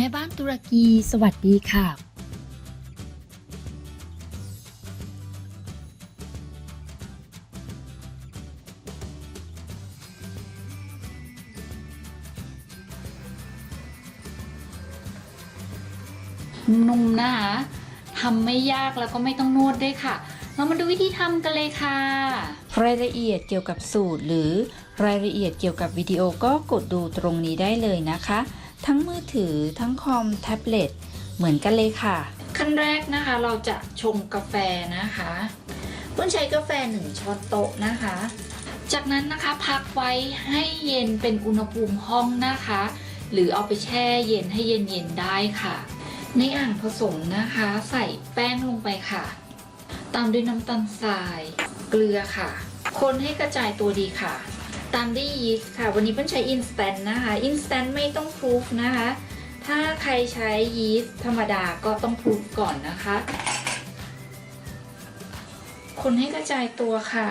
แม่บ้านตุรกี สวัสดีค่ะ นุ่มนะคะทำไม่ยากแล้วก็ไม่ต้องนวดด้วยค่ะ เรามาดูวิธีทำกันเลยค่ะ รายละเอียดเกี่ยวกับสูตรหรือรายละเอียดเกี่ยวกับวิดีโอก็กดดูตรงนี้ได้เลยนะคะ ทั้งมือถือทั้งคอมแท็บเล็ตเหมือนกันเลยค่ะ ขั้นแรกนะคะเราจะชงกาแฟนะคะเพื่อนใช้กาแฟหนึ่งช้อนโต๊ะนะคะ จากนั้นนะคะพักไว้ให้เย็นเป็นอุณหภูมิห้องนะคะ หรือเอาไปแช่เย็นให้เย็นๆได้ค่ะ ในอ่างผสมนะคะ ใส่แป้งลงไปค่ะ ตามด้วยน้ำตาลทราย เกลือค่ะ คนให้กระจายตัวดีค่ะ ตามด้วยยีสต์ค่ะ วันนี้เพิ่นใช้อินสแตนต์นะคะอินสแตนต์ไม่ต้องพรูฟนะคะ ถ้าใครใช้ยีสต์ธรรมดาก็ต้องพรูฟก่อนนะคะ คนให้กระจายตัวค่ะ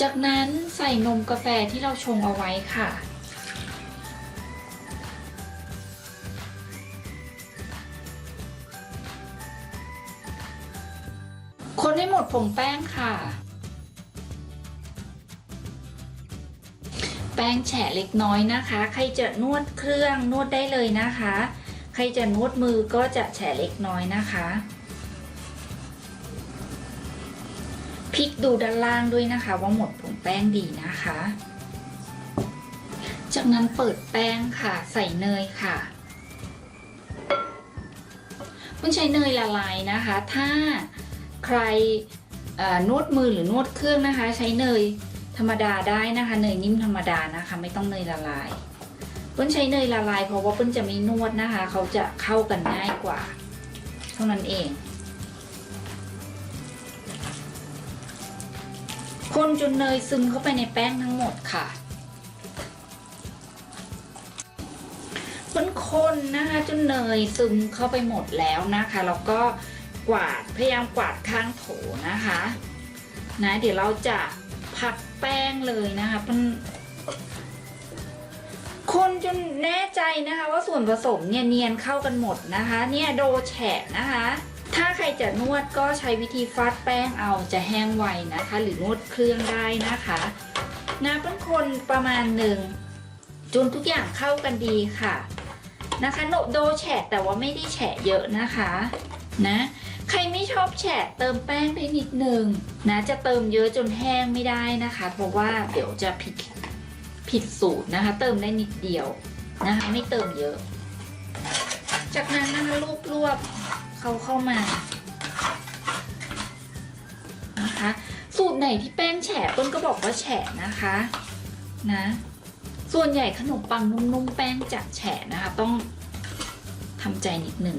จากนั้นใส่นมกาแฟที่เราชงเอาไว้ค่ะคนให้หมดผงแป้งค่ะ ป้งแฉะเล็กน้อยนะคะ ใครจะนวดเครื่องนวดได้เลยนะคะ ใครจะนวดมือก็จะแฉะเล็กน้อยนะคะพลิกดูด้านล่างด้วยนะคะ ว่าหมดผงแป้งดีนะคะ จากนั้นเปิดแป้งค่ะ ใส่เนยค่ะคุณใช้เนยละลายนะคะ ถ้าใครนวดมือหรือนวดเครื่องนะคะ ใช้เนย ธรรมดาได้นะคะเนยนิ่มธรรมดานะคะ ไม่ต้องเนยละลายเปิ้ลใช้เนยละลายเพราะว่าเปิ้ลจะไม่นวดนะคะ เขาจะเข้ากันง่ายกว่า เท่านั้นเองคนจนเนยซึมเข้าไปในแป้งทั้งหมดค่ะคนนะคะจนเนยซึมเข้าไปหมดแล้วนะคะแล้วก็กวาดพยายามกวาดข้างโถนะคะนะเดี๋ยวเราจะ พักแป้งเลยนะคะมันคนจนแน่ใจนะคะว่าส่วนผสมเนี่ยเนียนเข้ากันหมดนะคะ เนี่ยโดแฉะนะคะ ถ้าใครจะนวดก็ใช้วิธีฟาดแป้งเอาจะแห้งไวนะคะ หรือนวดเครื่องได้นะคะนะเป็นคนประมาณหนึ่งจนทุกอย่างเข้ากันดีค่ะนะคะโนโดแฉะแต่ว่าไม่ได้แฉะเยอะนะคะ นะ ครไม่ชอบแฉะเติมแป้งได้นิดนึงนะจะเติมเยอะจนแห้งไม่ได้นะคะ เพราะว่าเดี๋ยวจะผิดผิดสูตรนะคะ เติมได้นิดเดียวนะคะไม่เติมเยอะ จากนั้นนะคะรวบรวบเขาเข้ามานะคะ สูตรไหนที่แป้งแฉะต้นก็บอกว่าแฉะนะคะนะส่วนใหญ่ขนมปังนุ่มๆแป้งจะแฉะนะคะ ต้องทำใจนิดหนึ่ง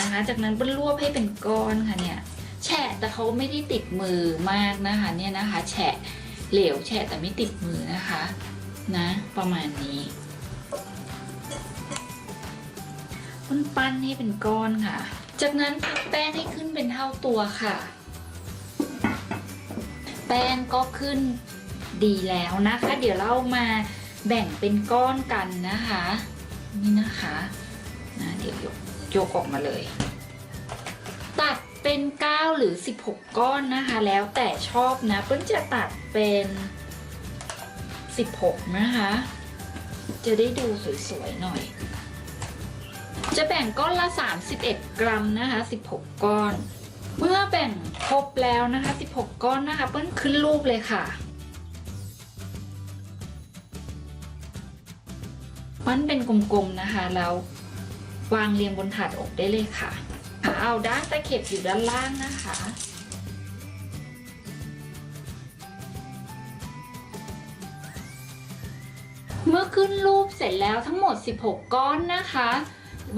นะคะ จากนั้นเป็นรวบให้เป็นก้อนค่ะเนี่ยแฉะแต่เขาไม่ได้ติดมือมากนะคะ เนี่ยนะคะ แฉะเหลวแฉะแต่ไม่ติดมือนะคะ นะ ประมาณนี้ปั้นปั้นให้เป็นก้อนค่ะ จากนั้นพักแป้งให้ขึ้นเป็นเท่าตัวค่ะ แป้งก็ขึ้นดีแล้วนะคะ เดี๋ยวเรามาแบ่งเป็นก้อนกันนะคะ นี่นะคะนะเดี๋ยวยก ยกออกมาเลย ตัดเป็น 9 หรือ 16 ก้อนนะคะ แล้วแต่ชอบนะเปิ้ลจะตัดเป็น 16 นะคะ จะได้ดูสวยๆหน่อย จะแบ่งก้อนละ 31 กรัมนะคะ 16 ก้อน เมื่อแบ่งครบแล้วนะคะ 16 ก้อนนะคะ เปิ้ลขึ้นรูปเลยค่ะปั้นเป็นกลมๆนะคะ แล้ว วางเรียงบนถาดอกได้เลยค่ะ เอาด้านตะเข็บอยู่ด้านล่างนะคะ เมื่อขึ้นรูปเสร็จแล้วทั้งหมด 16 ก้อนนะคะ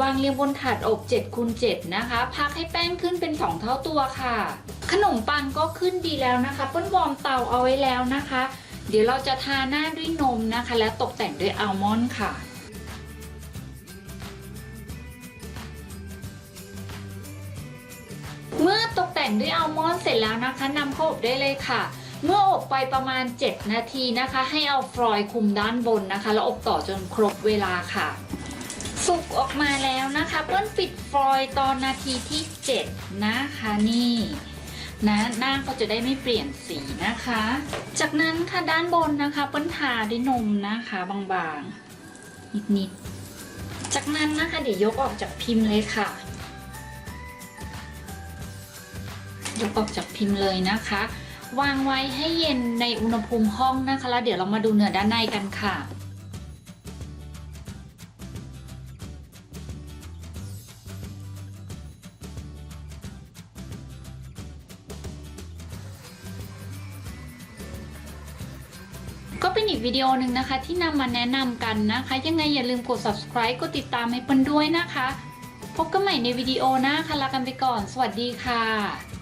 วางเรียงบนถาดอบ7คูณ7นะคะ พักให้แป้งขึ้นเป็น 2 เท่าตัวค่ะ ขนมปังก็ขึ้นดีแล้วนะคะเปิ้ลวอร์มเตาเอาไว้แล้วนะคะ เดี๋ยวเราจะทาหน้าด้วยนมนะคะ และตกแต่งด้วยอัลมอนด์ค่ะ แต่งด้วยอัลมอนด์เสร็จแล้วนะคะนำเข้าอบได้เลยค่ะ เมื่ออบไปประมาณ 7 นาทีนะคะ ให้เอาฟรอยล์คุมด้านบนนะคะ แล้วอบต่อจนครบเวลาค่ะ สุกออกมาแล้วนะคะเปิ้ลปิดฟอยล์ตอนนาทีที่ 7 นะคะนี่นะหน้าก็จะได้ไม่เปลี่ยนสีนะคะ จากนั้นค่ะด้านบนนะคะเปิ้ลทาด้วยนมนะคะบางๆนิดๆจากนั้นนะคะเดี๋ยวยกออกจากพิมพ์เลยค่ะ ยกออกจากพิมพ์เลยนะคะ วางไว้ให้เย็นในอุณหภูมิห้องนะคะ แล้วเดี๋ยวเรามาดูเนื้อด้านในกันค่ะก็เป็นอีกวิดีโอหนึ่งนะคะที่นำมาแนะนำกันนะคะ ยังไงอย่าลืมกด subscribe กดติดตามให้เปิ้ลด้วยนะคะ พบกันใหม่ในวิดีโอหน้าค่ะลากันไปก่อน สวัสดีค่ะ